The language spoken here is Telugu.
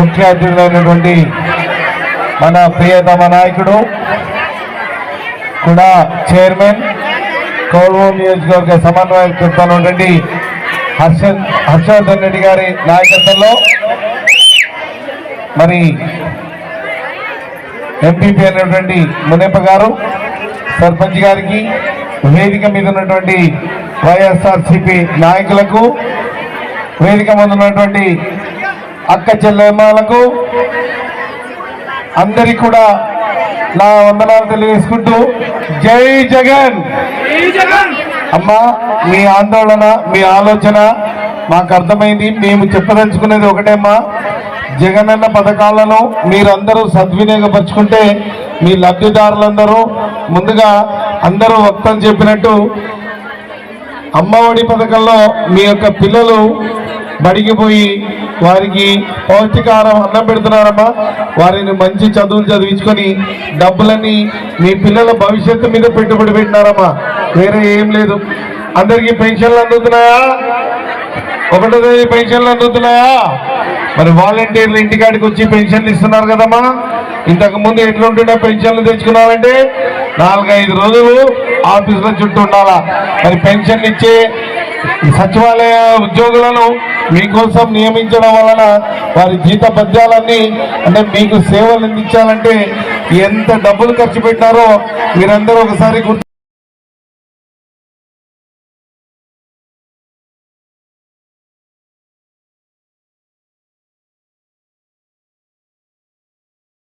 ముఖ్య అతిథులైనటువంటి మన ప్రియతమ నాయకుడు కూడా చైర్మన్ కోల్వూరు నియోజకవర్గ సమన్వయకర్త ఉన్నటువంటి హర్ష హర్షవర్ధన్ రెడ్డి గారి నాయకత్వంలో మరి ఎంపీపీ అయినటువంటి మునేప గారు సర్పంచ్ గారికి వేదిక మీద ఉన్నటువంటి వైఎస్ఆర్సిపి నాయకులకు వేదిక మీద ఉన్నటువంటి అక్క చెల్లెమ్మలకు అందరికి కూడా నా వందనాలు తెలియజేసుకుంటూ జై జగన్. అమ్మా మీ ఆందోళన మీ ఆలోచన మాకు అర్థమైంది. మేము చెప్పదలుచుకునేది ఒకటేమ్మా జగనన్న పథకాలను మీరందరూ సద్వినియోగపరుచుకుంటే మీ లబ్ధిదారులందరూ ముందుగా అందరూ వక్తం చెప్పినట్టు అమ్మఒడి పథకంలో మీ యొక్క పిల్లలు బడికి పోయి వారికి పౌష్టికాహారం అన్నం పెడుతున్నారమ్మా. వారిని మంచి చదువులు చదివించుకొని డబ్బులన్నీ మీ పిల్లల భవిష్యత్తు మీద పెట్టుబడి పెట్టినారమ్మా. వేరే ఏం లేదు. అందరికీ పెన్షన్లు అందుతున్నాయా? ఒకటో తేదీ పెన్షన్లు అందుతున్నాయా? మరి వాలంటీర్లు ఇంటికాడికి వచ్చి పెన్షన్లు ఇస్తున్నారు కదమ్మా. ఇంతకు ముందు ఎట్లుంటుండే పెన్షన్లు తెచ్చుకున్నామంటే నాలుగైదు రోజులు ఆఫీసుల చుట్టూ ఉండాలా. మరి పెన్షన్లు ఇచ్చే సచివాలయ ఉద్యోగులను మీకోసం నియమించడం వలన వారి జీత పద్యాలన్నీ అంటే మీకు సేవలు అందించాలంటే ఎంత డబ్బులు ఖర్చు పెట్టారో మీరందరూ ఒకసారి గుర్తు